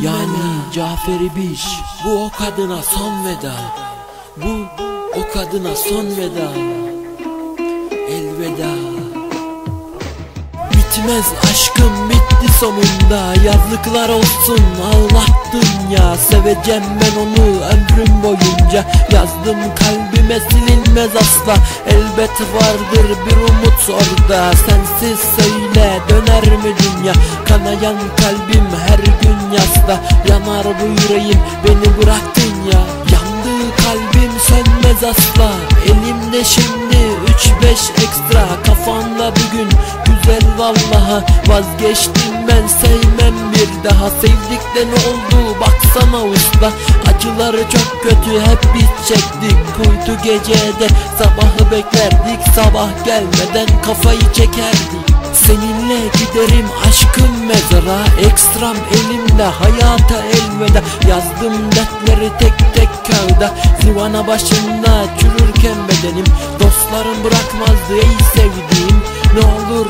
Yani. Caferi Biş Bu o kadına son veda Bu o kadına son veda Elveda Bitmez aşkım bitti sonunda. Yazlıklar olsun ağlattın ya. Seveceğim ben onu ömrüm boyunca. Yazdım kalbime silinmez asla. Elbet vardır bir umut orada. Sensiz söyle döner mi dünya? Kanayan kalbim her gün yasta. Yanar bu yüreğim beni bıraktın ya. Yandığı kalbim sönmez asla. Elimde şimdi 3-5 ekstra. Kafamda bugün güzel vallaha Vazgeçtim. Ben sevmem bir daha. Sevdik de ne oldu. Baksana usta. Acıları çok kötü. Hep biz çektik. Kuytu gecede. Sabahı beklerdik. Sabah gelmeden kafayı çekerdik. Seninle giderim aşkım mezara. Ekstram elimde hayata elveda. Yazdım dertleri tek tek kağıda. Zivana başında çürürken bedenim. Dostlarım bırakmazdı ey sevdiğim. Ne olur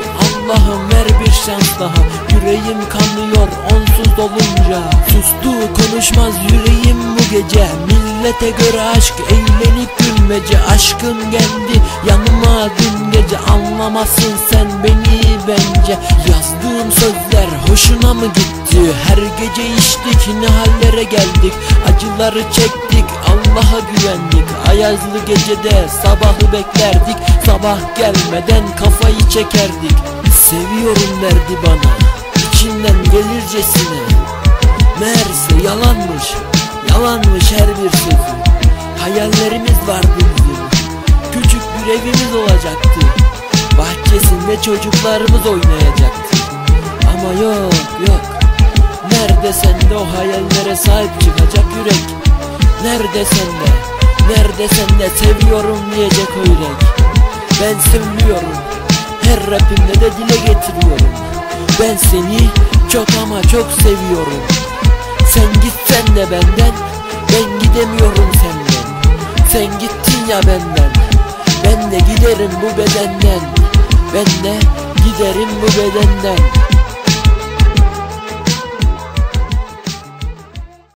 Allah'ım ver bir şans daha. Yüreğim kanıyor onsuz olunca. Sustu konuşmaz yüreğim bu gece. Millete göre aşk eğlenip gülmece. Aşkın geldi yanıma dün gece. Anlamazsın sen beni bence. Yazdığım sözler hoşuna mı gitti? Her gece içtik ne hallere geldik? Acıları çektik Allah'a güvendik. Ayazlı gecede sabahı beklerdik. Sabah gelmeden kafayı çekerdik Seviyorum derdi bana içinden gelircesine. Meğerse yalanmış Yalanmış her bir sözü. Hayallerimiz vardı bizim Küçük bir evimiz olacaktı. Bahçesinde çocuklarımız oynayacaktı. Ama yok yok. Nerede sende o hayallere sahip çıkacak yürek? Nerede sende Nerede sende seviyorum diyecek o yürek? Ben söylüyorum Her rapimde de dile getiriyorum. Ben seni çok ama çok seviyorum. Sen gitsen de benden. Ben gidemiyorum senden. Sen gittin ya benden. Ben de giderim bu bedenden. Ben de giderim bu bedenden